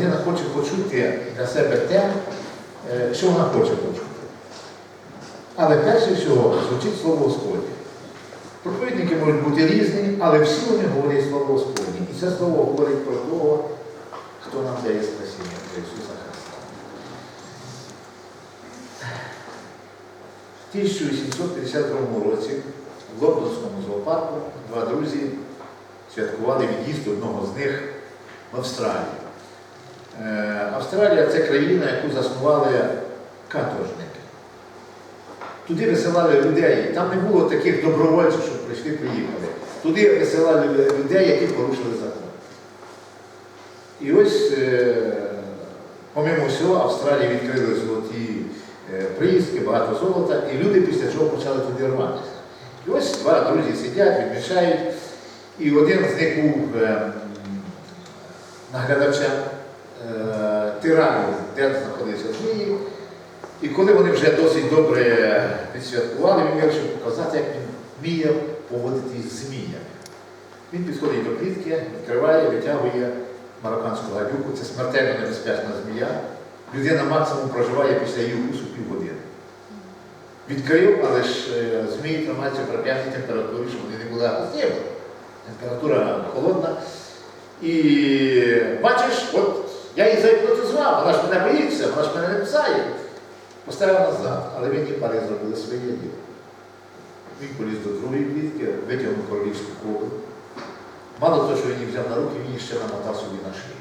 Людина хоче почути для себе те, е, що вона хоче почути. Але перше всього звучить слово Господнє. Проповідники можуть бути різні, але всі вони говорять слово Господнє. І це слово говорить про того, хто нам дає спасіння, про Ісуса Христа. В 1852 році в Лондонському зоопарку два друзі святкували від'їзд одного з них в Австралію. Е, Австралія це країна, яку заснували каторжники. Туди висилали людей. Там не було таких добровольців, що прийшли, приїхали. Туди висилали людей, які порушили закон. І ось, е, помимо всього, Австралії відкрили золоті е, приїздки, багато золота, і люди після чого почали туди рватися. І ось два друзі сидять, відмічають, і один з них був наглядачем е, тирану, де знаходився Змії. І коли вони вже досить добре відсвяткували, він вирішив показати, як він вміє поводитись з зміями. Він підходить до клітки, відкриває, витягує марокканську гадюку. Це смертельно небезпечна змія. Людина максимум проживає після її укусу півгодини. Відкрив, але ж е, змії тримаються при п'ятій температурі, щоб вони не були агресивні. Температура холодна. І бачиш, от я її загіпнотизував, вона ж мене боїться, вона ж мене не кусає. Поставив назад, але він і пари зробили своє діло. Він поліз до другої клітки, витягнув королівську кобру. Мало того, що він її взяв на руки, він її ще намотав собі на шию.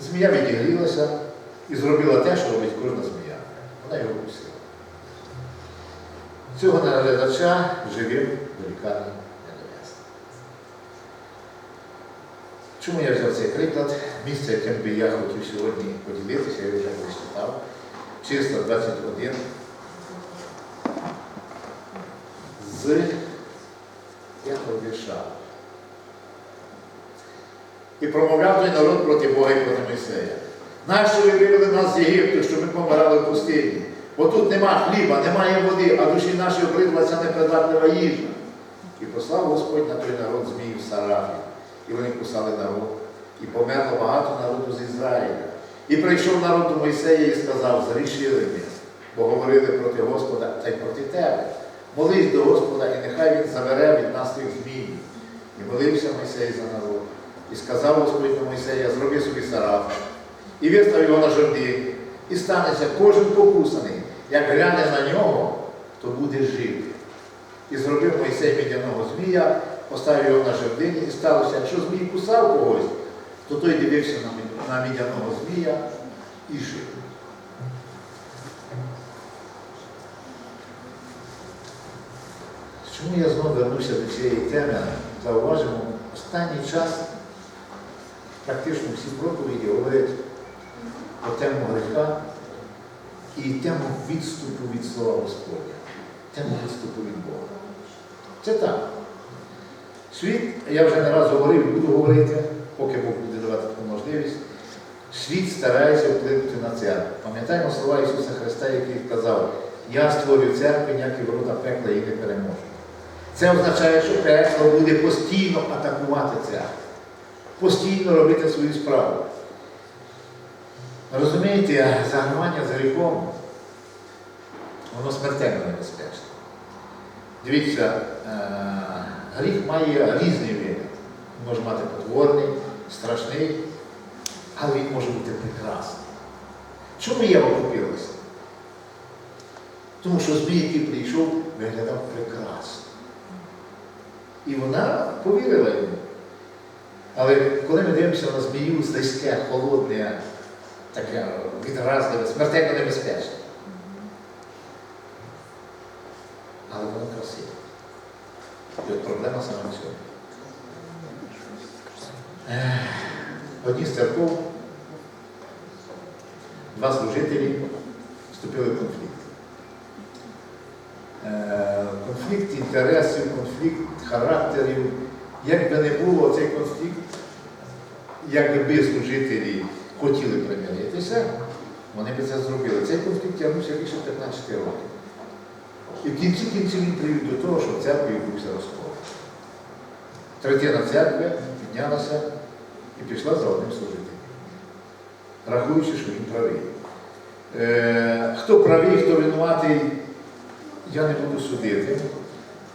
Змія відігрілася і зробила те, що робить кожна змія. Вона його вкусила. Цього наглядача живим до лікарні не довезли. Чому я взяв цей приклад? Місце, яким би я хотів сьогодні поділитися, я вже колись читав. Чисто 21 з п'ятого вірша. І промовляв той народ проти Бога і проти Мойсея. Нащо ви вивели нас з Єгипту, щоб ми помирали в пустині? Бо тут нема хліба, немає води, а душі наші обридла ця непридатлива їжа. І послав Господь на той народ змію в Сарафі, і вони кусали народ. І померло багато народу з Ізраїля. І прийшов народ до Мойсея і сказав, зрішили ми, бо говорили проти Господа та й проти тебе. Молись до Господа, і нехай Він забере від нас тих змій. І молився Мойсей за народ. І сказав Господь до Мойсея, зроби собі сараф. І вистав його на жерди. І станеться кожен покусаний, як гляне на нього, то буде жити. І зробив Мойсей мідяного змія, поставив його на жердині, і сталося, якщо змій кусав когось, то той дивився на мідяного змія і жив. Чому я знову вернуся до цієї теми? Зауважимо, останній час практично всі проповіді говорять про тему гріха і тему відступу від Слова Господня, тему відступу від Бога. Це так. Світ, я вже не раз говорив і буду говорити, поки Бог буде давати таку можливість, світ старається вплинути на церкву. Пам'ятаємо слова Ісуса Христа, який казав, я створю церкву, ніякі ворота пекла її не переможуть. Це означає, що пекло буде постійно атакувати церкву, постійно робити свою справу. Розумієте, загравання з гріхом, воно смертельно небезпечне. Дивіться, е, гріх має різний вигляд. Він може мати потворний, страшний, але він може бути прекрасний. Чому Єва купилася? Тому що змій, який прийшов, виглядав прекрасно. І вона повірила йому. Але коли ми дивимося на змію слизьке, холодне, таке відразливе, смертельно небезпечне. Але воно красиве. І от проблема саме в цьому. Одній з церков два служителі вступили в конфлікт. Е, Конфлікт інтересів, конфлікт характерів. Як би не було цей конфлікт, якби служителі хотіли примиритися, вони би це зробили. Цей конфлікт тягнувся більше 15 років. І в кінці кінців він привів до того, що в церкві відбувся розкол. Третина церкви піднялася і пішла за одним служителем, рахуючи, що він правий. Е, хто правий, хто винуватий, я не буду судити.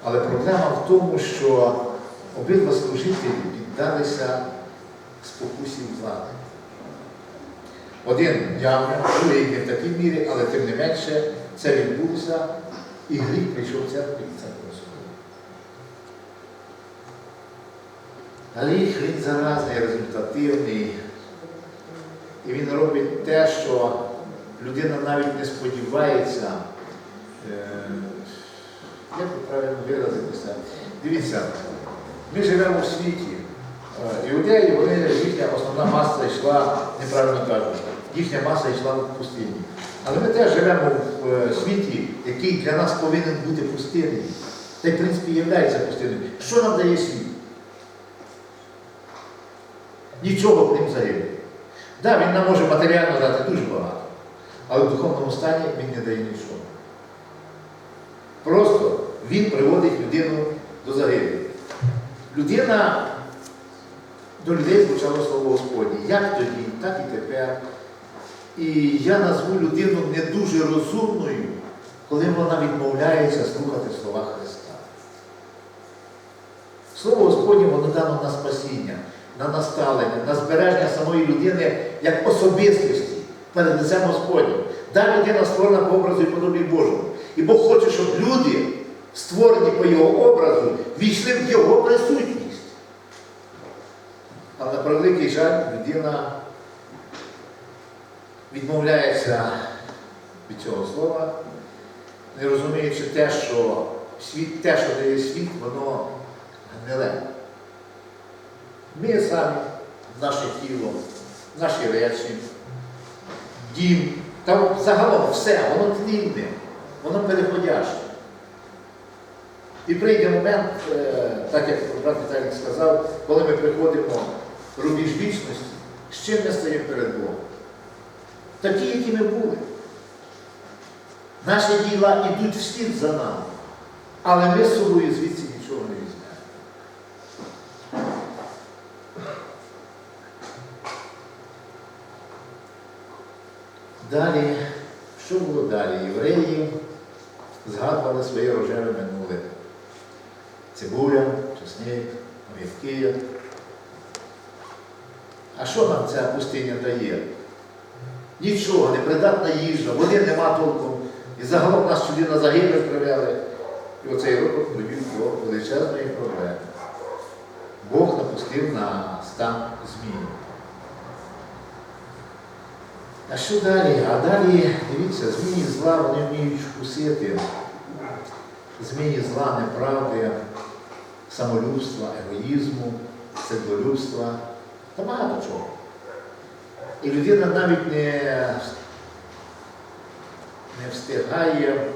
Але проблема в тому, що обидва служителі піддалися спокусі влади. Один явно, другий не в такій мірі, але тим не менше це відбулося, і гріх прийшов в церкву і церква Господа. Гріх він заразний, результативний. І він робить те, що людина навіть не сподівається. Е, як би правильно виразитися? Дивіться, ми живемо в світі. Е, Іудеї, вони, їхня основна маса йшла, неправильно кажуть, їхня маса йшла в пустині. Але ми теж живемо в е, світі, який для нас повинен бути пустинним. Та й, в принципі, є пустинним. Що нам дає світ? Нічого крім загибелі. Так, він нам може матеріально дати дуже багато, але в духовному стані він не дає нічого. Просто він приводить людину до загибелі. Людина до людей звучало слово Господнє. Як тоді, так і тепер. І я назву людину не дуже розумною, коли вона відмовляється слухати слова Христа. Слово Господнє воно дано на спасіння, на наставлення, на збереження самої людини як особистості перед лицем Господнім. Да, людина створена по образу і подобі Божому. І Бог хоче, щоб люди, створені по його образу, війшли в його присутність. Але на превеликий жаль, людина відмовляється від цього слова, не розуміючи те, що світ, те, що дає світ, воно гниле. Ми самі, наше тіло, наші речі, дім, там загалом все, воно тлінне, воно переходяще. І прийде момент, е, так як брат Віталій сказав, коли ми приходимо в рубіж вічності, з чим ми стаємо перед Богом? Такі, які ми були. Наші діла йдуть вслід за нами, але ми собою звідси нічого не візьмемо. Далі, що було далі? Євреї згадували своє рожеве минуле. Цибуля, чесник, огірки. А що нам ця пустиня дає? Нічого, непридатна їжа, води нема толком. І загалом нас сюди на загибель привели. І оцей робот привів до величезної проблеми. Бог напустив на стан змін. А що далі? А далі, дивіться, змії зла, вони вміють вкусити. Змії зла, неправди, самолюбства, егоїзму, седлолюбства та багато чого. І людина навіть не, не встигає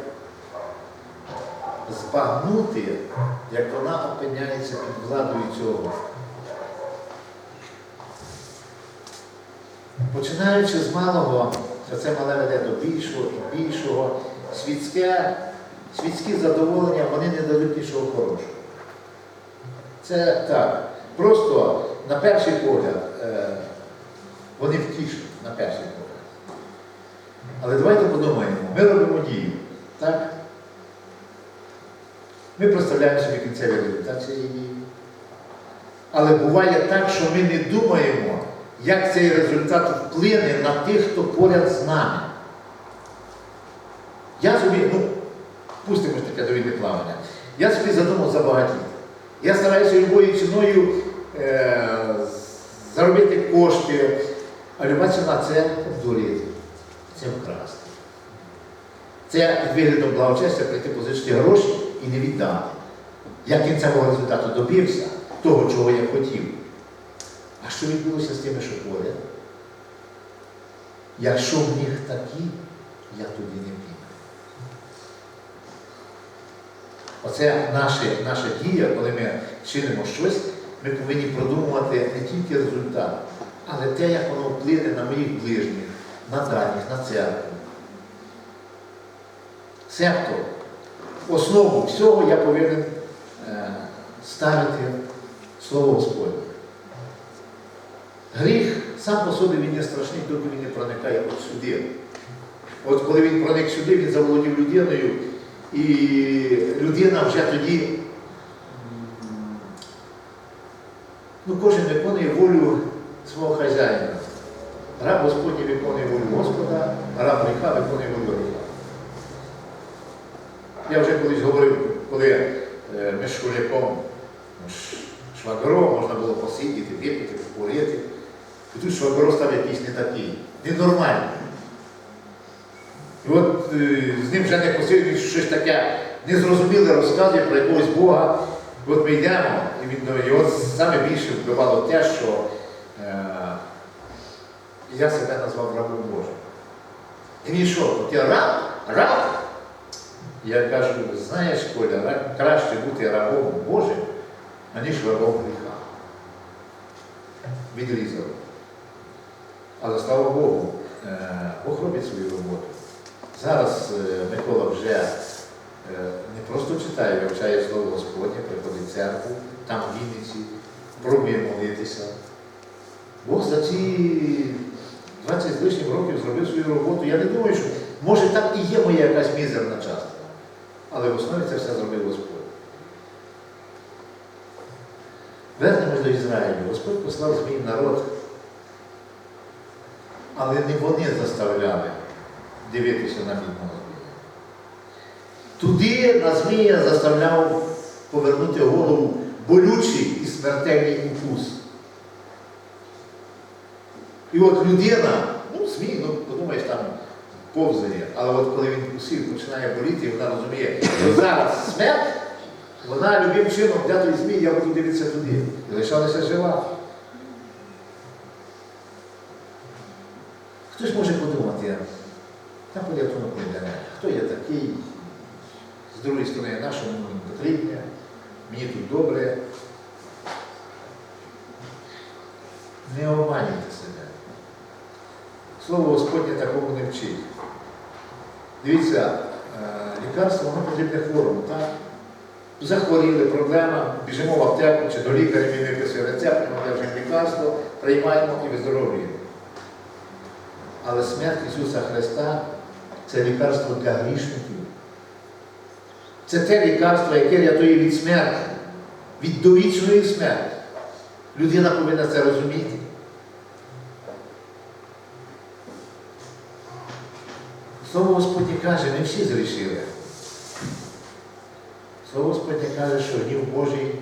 збагнути, як вона опиняється під владою цього. Починаючи з малого, це мале веде до більшого і більшого, світське, світські задоволення вони не дадуть нічого хорошого. Це так. Просто на перший погляд е, вони втішать, на перший погляд. Але давайте подумаємо, ми робимо дію, так? Ми представляємо собі кінцевий результат цієї дії. Але буває так, що ми не думаємо, як цей результат вплине на тих, хто поряд з нами. Я собі, ну, пустимо ж таке довідне плавання, я собі задумав забагатіти. Я стараюся любою ціною е, заробити кошти, а люба ціна це обдурити, це вкрасти. Це під виглядом благочестя прийти позичити гроші і не віддати. Я кінцевого результату добився того, чого я хотів. А що відбулося з тими, що поряд? Якщо в них такі, я тоді не піду. Оце наша, наша дія, коли ми чинимо щось, ми повинні продумувати не тільки результат, але те, як воно вплине на моїх ближніх, на дальніх, на церкву. Себто, основу всього я повинен е, ставити Слово Господнє. Гріх сам по собі він не страшний, доки він не проникає от сюди. От коли він проник сюди, він заволодів людиною, і людина вже тоді, ну кожен виконує волю свого хазяїна. Раб Господній виконує волю Господа, а раб гріха виконує волю гріха. Я вже колись говорив, коли е, ми з школяком, ну, швагро можна було посидіти, випити, покурити. І тут швагро став якийсь не такий. Він нормальний. І от е, з ним вже не посидів, щось таке незрозуміле розказує про якогось Бога. І от ми йдемо, і він до- його саме більше вбивало те, що я себе назвав рабом Божим. І він що, ти раб? Раб? Я кажу, знаєш, Коля, краще бути рабом Божим, аніж рабом гріха. Відрізав. Але слава Богу, е, Бог робить свою роботу. Зараз е, Микола вже е, не просто читає, вивчає Слово Господнє, приходить в церкву, там в Вінниці, пробує молитися. Бог за ці 20 з лишнім років зробив свою роботу. Я не думаю, що може там і є моя якась мізерна частка. Але в основі це все зробив Господь. Вернемось до Ізраїлю. Господь послав змій народ, але не вони заставляли дивитися на бідного змія. Туди на змія заставляв повернути голову болючий і смертельний укус. І от людина, ну змій, ну подумаєш, там повзає, але от коли він кусив, починає боліти, вона розуміє, що зараз смерть, вона любим чином, де той змій, я буду дивитися туди. І лишалася жива. Хтось може подумати, та порятунок не мене. Хто я такий? З другої сторони, на що потрібне, мені тут добре. Не обманюйте себе. Слово Господнє такому не вчить. Дивіться, е, лікарство воно потрібне хворому, так? Захворіли, проблема, біжимо в аптеку чи до лікаря, він виписує рецепт, ми одержимо лікарство, приймаємо і виздоровлюємо. Але смерть Ісуса Христа це лікарство для грішників. Це те лікарство, яке рятує від смерті, від довічної смерті. Людина повинна це розуміти. Слово Господнє каже, не всі зрішили. Слово Господнє каже, що гнів Божий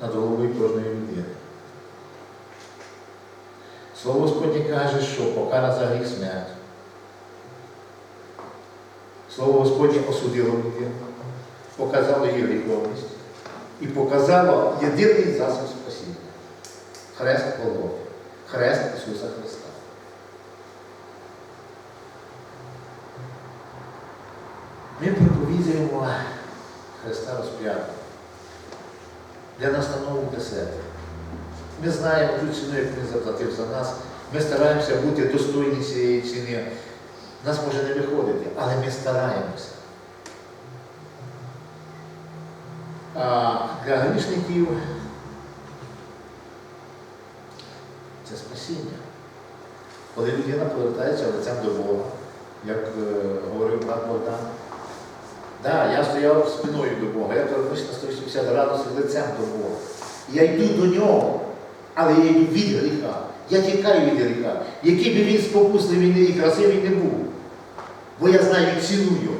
над головою кожної людини. Слово Господнє каже, що покара за гріх смерть. Слово Господнє осудило людину, показало її гріховність і показало єдиний засіб спасіння. Хрест Голгофи, Хрест Ісуса Христа. Ми проповідуємо Христа розп'ятого для настанови для себе. Ми знаємо ту ціну, яку Він заплатив за нас. Ми стараємося бути достойні цієї ціни. Нас може не виходити, але ми стараємося. А для грішників це спасіння. Коли людина повертається лицем до Бога, як е, говорив брат Богдан, да, я стояв спиною до Бога, я повернувся на 180 градусів лицем до Бога. Я йду до нього, але я йду від гріха. Я тікаю від гріха. Який би він спокусливий і красивий не був. Бо я знаю ціну його.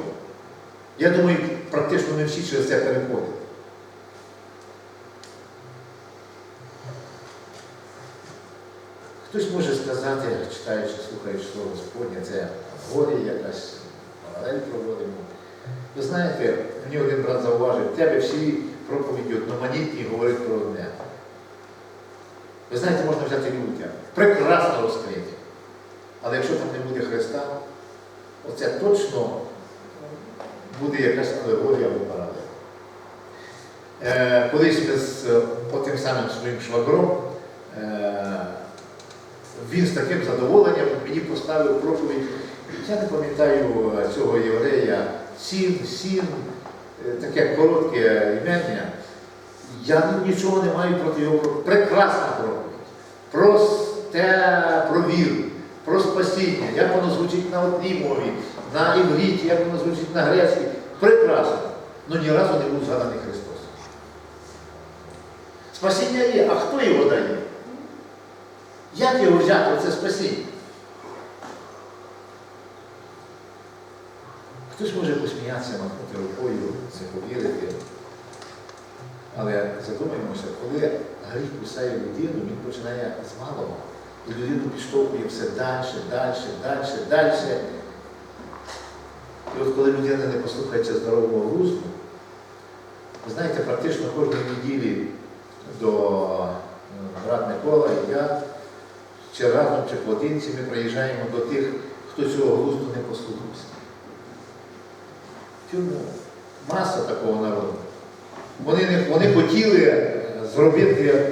Я думаю, практично ми всі через це переходимо. Хтось може сказати, читаючи, слухаючи слово Господнє, це горе якась, паралель проводимо. Ви знаєте, мені один брат зауважив, в тебе всі проповіді одноманітні говорять про одне. Ви знаєте, можна взяти людям, прекрасно розкриті. Але якщо там не буде Христа, оце точно буде якась алегорія або паралель. Е, колись ми з е, отим самим своїм швагром, е, він з таким задоволенням мені поставив проповідь. Я не пам'ятаю е, цього єврея, сін, сін, е, таке коротке імення. Я нічого не маю проти його проповіді. Прекрасна проповідь. про віру, про спасіння, як воно звучить на одній мові, на івріті, як воно звучить на грецькій. Прекрасно. Ну ні разу не був згаданий Христос. Спасіння є, а хто його дає? Як його взяти, оце спасіння? Хтось може посміятися, махнути рукою, це повірити. Але задумаємося, коли гріх кусає людину, він починає з малого. І людину підштовхує все далі, далі, далі, далі. І от коли людина не послухається здорового глузду, ви знаєте, практично кожної неділі до е, брат Микола і я, чи разом, чи поодинці ми приїжджаємо до тих, хто цього глузду не послухався. Тюрму. Маса такого народу. Вони, не, вони хотіли е, зробити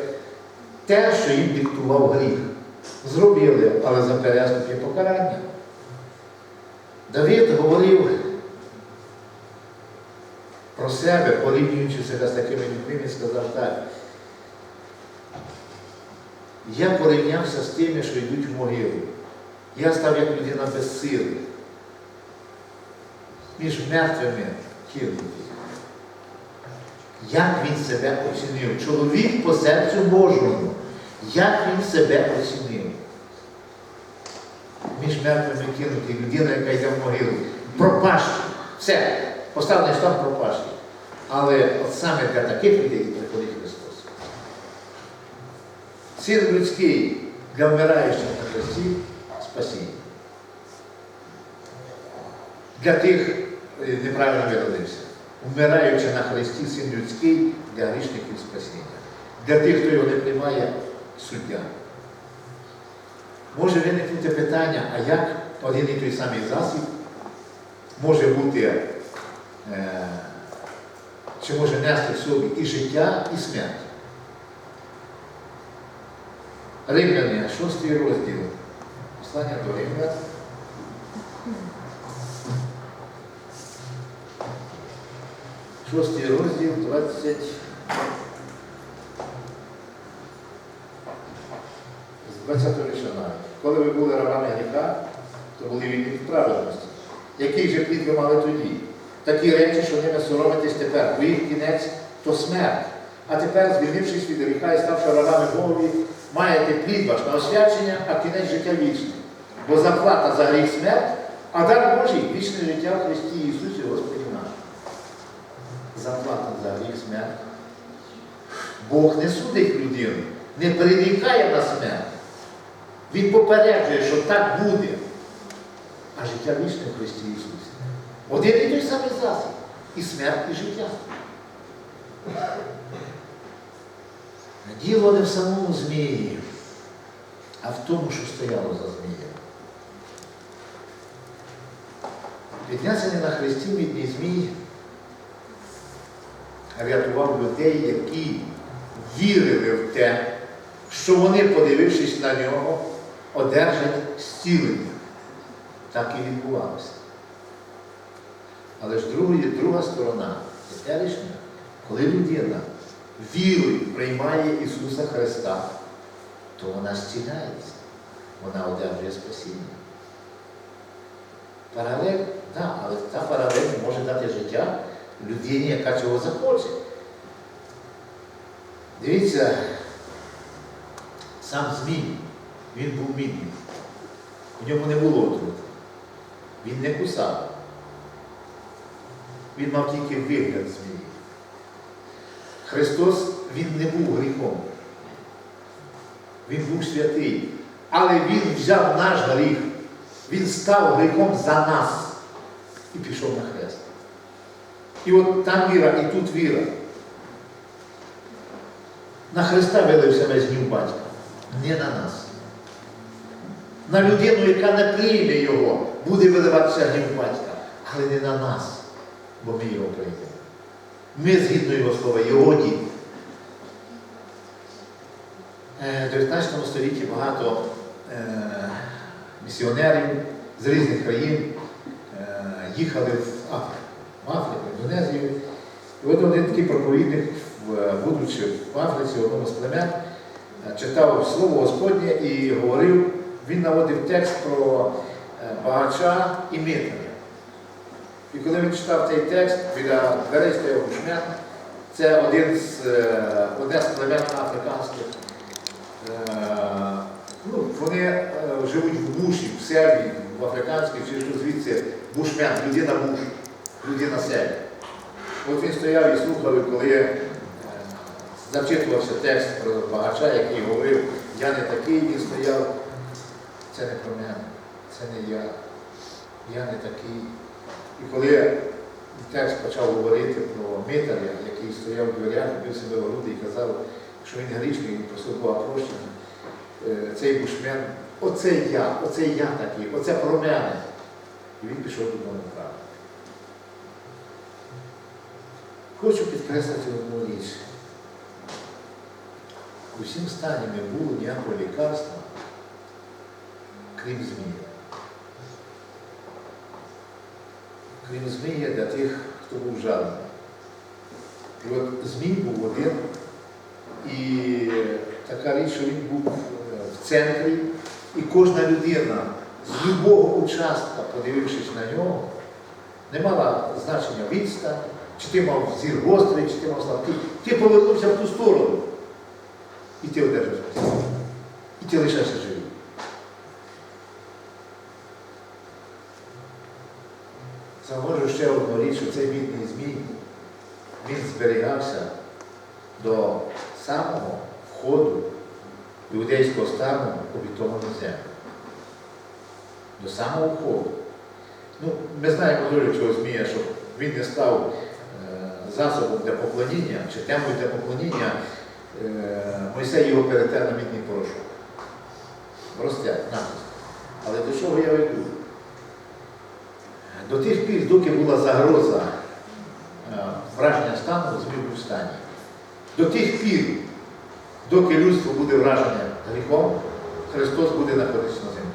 те, що їм диктував гріх. Зробили, але за переступ є покарання. Давид говорив про себе, порівнюючи себе з такими людьми, сказав так. Я порівнявся з тими, що йдуть в могилу. Я став як людина без. Між мертвими кинутий. Як він себе оцінив? Чоловік по серцю Божому. Як він себе оцінив? Між мертвими кинутий, людина, яка йде в могилу. Пропащий. Все. Поставлений штамп пропащий. Але от саме для таких людей приходить Христос. Син людський для вмираючих на Христі спасіння. Для тих неправильно виразився. Вмираючи на Христі, син людський для грішників спасіння. Для тих, хто його не приймає, суддя. Може виникнути питання, а як один і той самий засіб може бути, е, чи може нести в собі і життя, і смерть. Римляни, шостий розділ. Послання до Римлян. Шостий розділ, 20. З 20 вірша навіть. Коли ви були рабами гріха, то були від праведності. Який же плід ви мали тоді? Такі речі, що ними соромитесь тепер, бо їх кінець то смерть. А тепер, звільнившись від гріха і ставши рабами Богові, маєте плід ваш на освячення, а кінець життя вічне. Бо заплата за гріх смерть, а дар Божий вічне життя в Христі Ісусі. Заплата за гріх смерть. Бог не судить людину, не перерікає на смерть. Він попереджує, що так буде. А життя вічне в Христі Ісусі. Один і той самий засіб. І смерть, і життя. Діло не в самому змії, а в тому, що стояло за змією. Піднесений на хресті мідний змій рятував людей, які вірили в те, що вони, подивившись на нього, одержать зцілення. Так і відбувалося. Але ж друга, друга сторона теперішня, коли людина вірою приймає Ісуса Христа, то вона зціляється, вона одержує спасіння. Паралель, так, але та паралель може дати життя людині, яка цього захоче. Дивіться, сам Змій, він був мідний. У ньому не було отрути. Він не кусав. Він мав тільки вигляд змії. Христос, Він не був гріхом. Він був святий. Але Він взяв наш гріх. Він став гріхом за нас і пішов на хрест. І от там віра, і тут віра. На Христа вилився весь гнів батька, не на нас. На людину, яка не прийме його, буде виливатися гнів батька, але не на нас, бо ми його приймемо. Ми, згідно його слова, його діти. Е, В 19 столітті багато е, місіонерів з різних країн е, їхали в Африку, Африку, Індонезію. І от один такий проповідник, будучи в Африці, одному з племен, е, читав Слово Господнє і говорив, він наводив текст про е, багача і митаря. І коли він читав цей текст, біля дверей стояв бушмен, це один з, е, одне з племен африканських. Е, Ну, вони е, живуть в буші, в селі, в африканській, чи звідси бушмен, людина буш, людина селі. От він стояв і слухав, коли е, зачитувався текст про багача, який говорив, я не такий, він стояв, це не про мене, це не я, я не такий. І коли текст почав говорити про митаря, який стояв в дверях, бив себе в груди і казав, що він грішний, він просив Бога прощення, е, цей бушмен, оце я, оце я такий, оце про мене. І він пішов додому Хочу підкреслити одну річ. Усім стані не було ніякого лікарства, крім змії. Крім змії для тих, хто був жадний. І от Змій був один, і така річ, що він був е, в центрі, і кожна людина з любого участка, подивившись на нього, не мала значення відстань, чи ти мав зір гострий, чи ти мав слабкий. Ти повернувся в ту сторону, і ти одержиш спасіння. І ти лишаєшся живий. Заможу ще одну річ, що цей бідний змій, він зберігався до самого входу іудейського стану обітовану землю. До самого входу. Ну, ми знаємо долю цього змія, щоб він не став засобом для поклоніння чи темою для поклоніння, е, Мойсей його перетер на мідний порошок. Розтяг, напис. Але до чого я веду? До тих пір, доки була загроза е, враження стану, був в стані. До тих пір, доки людство буде вражене гріхом, Христос буде знаходитися на землі.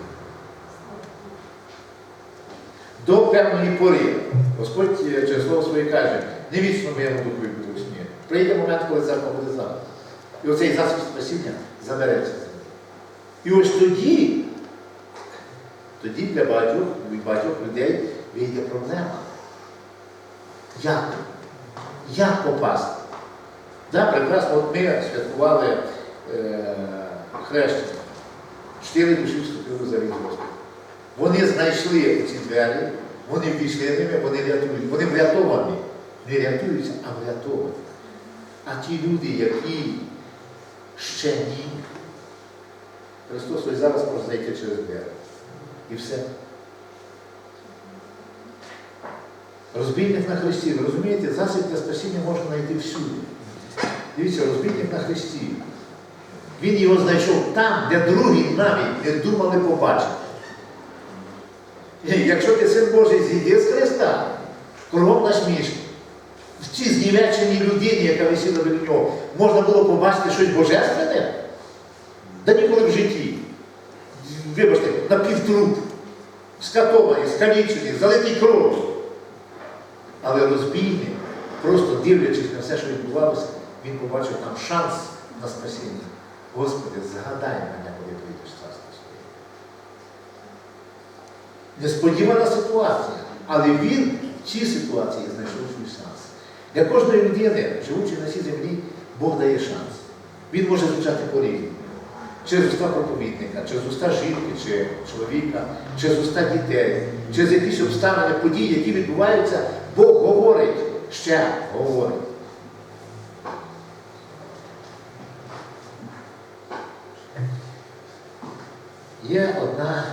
До певної пори Господь е, через слово своє каже, не вічно моєму духові буде сні. Прийде момент, коли церква буде забрана. І оцей засіб спасіння забереться. І ось тоді, тоді для багатьох, від багатьох людей вийде проблема. Як? Як попасти? Да, прекрасно, от ми святкували е, хрещення. Чотири душі вступили за від Господа. Вони знайшли ці двері, вони ввійшли ними, вони рятують. Вони врятовані. Не рятуються, а врятовані. А ті люди, які ще ні, Христос ось зараз може зайти через двері. І все. Розбійник на Христі, ви розумієте, засіб для спасіння можна знайти всюди. Дивіться, розбійник на Христі. Він його знайшов там, де другі навіть не думали побачити. І Якщо ти син Божий зійди з Христа, кругом насмішки. В цій знівеченій людині, яка висіла біля нього, можна було побачити щось божественне? Да ніколи в житті. Вибачте, напівтруп, скатований, скалічений, залитий кров'ю. Але розбійник, просто дивлячись на все, що відбувалося, він побачив там шанс на спасіння. Господи, згадай мене, коли прийдеш в царство своє. Несподівана ситуація, але він в цій ситуації знайшов свій шанс. Для кожної людини, живучи на цій землі, Бог дає шанс. Він може звучати по-різному. Через уста проповідника, через уста жінки чи чоловіка, через уста дітей, через якісь обставини, події, які відбуваються, Бог говорить, ще говорить. Є одна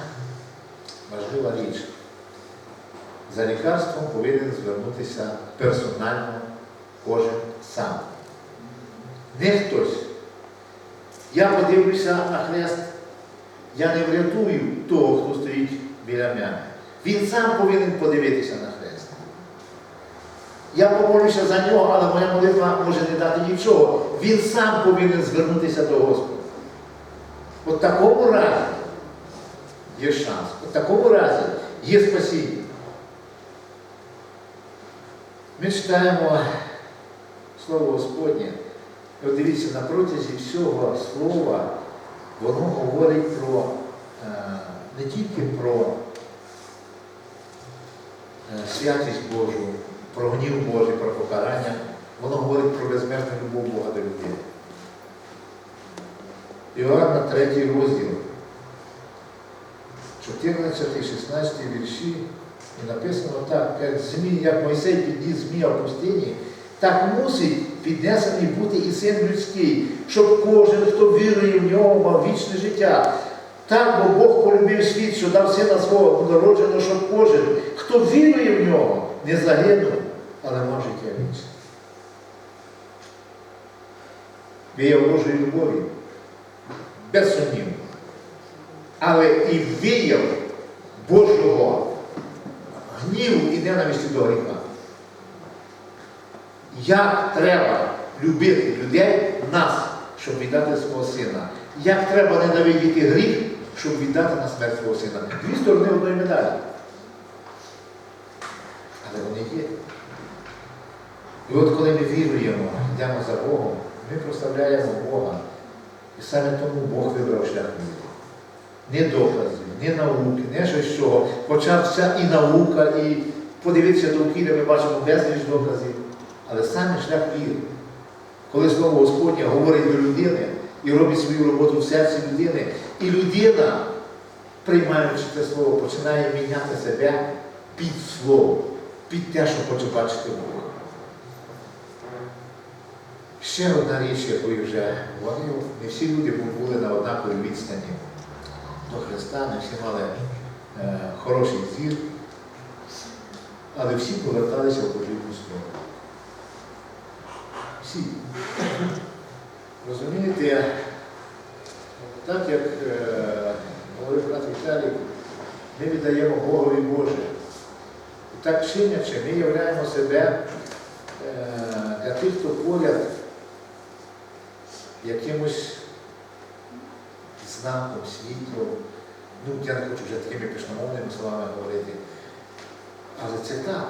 важлива річ. За лікарством повинен звернутися персонально кожен сам. Не хтось. Я подивлюся на хрест, я не врятую того, хто стоїть біля мене. Він сам повинен подивитися на хрест. Я помолюся за нього, але моя молитва може не дати нічого. Він сам повинен звернутися до Господа. От такому разі є шанс. От такому разі є спасіння. Ми читаємо Слово Господнє, І от дивіться, на протязі всього слова воно говорить про е, не тільки про е, святість Божу, про гнів Божий, про покарання, воно говорить про безмежну любов Бога до людей. Іоанна 3 розділ, 14, 16 вірші, і написано так, як змій, як Мойсей підніс змія в пустині, так мусить піднесений бути і син людський, щоб кожен, хто вірує в нього, мав вічне життя. Так, бо Бог полюбив світ, що дав сина свого народженого, щоб кожен, хто вірує в нього, не загинув, але мав життя вічне. Віяв Божої любові, без. Але і віяв Божого гніву і ненависті до гріха. Як треба любити людей, нас, щоб віддати свого сина? Як треба ненавидіти гріх, щоб віддати на смерть свого сина? Дві сторони одної медалі. Але вони є. І от коли ми віруємо, йдемо за Богом, ми прославляємо Бога. І саме тому Бог вибрав шлях віри. Не доказів, не науки, не щось чого. Хоча вся і наука, і подивитися довкілля, ми бачимо безліч доказів. Але саме шлях віри. Коли Слово Господнє говорить до людини і робить свою роботу в серці людини, і людина, приймаючи це слово, починає міняти себе під слово, під те, що хоче бачити Бога. Ще одна річ, яку я вже говорив, не всі люди були на однаковій відстані не всі мали е, хороший зір, але всі поверталися в потрібну сторону. Всі. Розумієте, так як е, говорив брат Віталій, ми віддаємо Богові Боже. І так чинячи, ми являємо себе е, для тих, хто поряд якимось знаком, світлом. Ну, я не хочу вже такими пишномовними словами говорити. Але це так.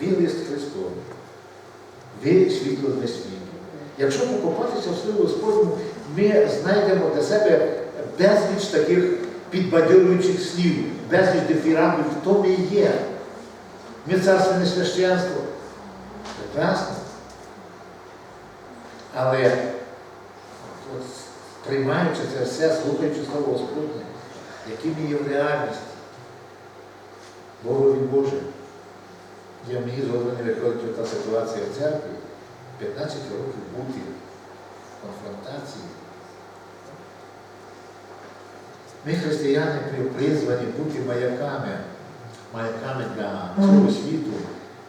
Ви лист Христовий. Ви світло для світу. Якщо покопатися в Слові Господньому, ми знайдемо для себе безліч таких підбадьорюючих слів, безліч дифірамбів, хто ми є. Ми царственне священство. Прекрасно. Але от, приймаючи це все, слухаючи Слово Господнє, яким є в реальності, Богові Боже. Я мені з голови не виходить та ситуація в церкві, 15 років бути в конфронтації. Ми, християни, призвані бути маяками, маяками для цього світу,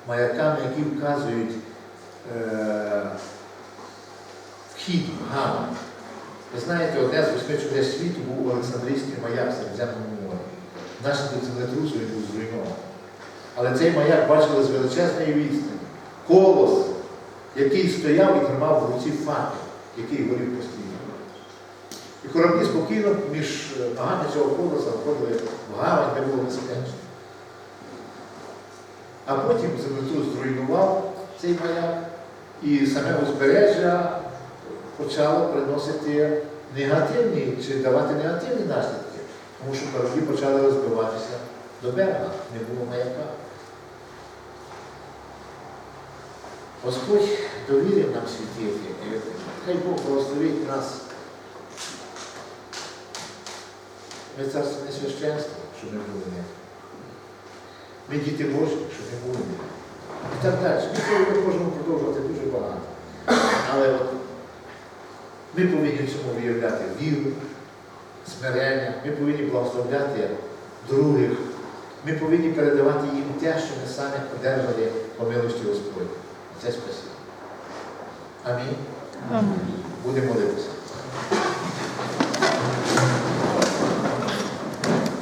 маяками, які вказують е, вхід в гавань. Ви знаєте, одне з восьми світу був Олександрійський маяк в Середземному морі. Наслідок землетрусу був зруйнований. Але цей маяк бачили з величезної відстані. Колос, який стояв і тримав в руці факел, який горів постійно. І кораблі спокійно між е, ногами цього колоса входили в гавань, де було безпечно. А потім землетрус зруйнував цей маяк, і саме узбережжя почало приносити негативні чи давати негативні наслідки, тому що кораблі почали розбиватися до берега, не було маяка. Господь довірив нам світити, хай Бог благословить нас. Ми царственне священство, щоб ми були не. Ми діти Божі, щоб ми були не. І так далі. Ми можемо продовжувати дуже багато. Але от ми повинні в цьому виявляти віру, смирення, ми повинні благословляти других. Ми повинні передавати їм те, що ми самі одержали по милості Господні. Це спасибо. Амінь. Амінь. Будемо молитися.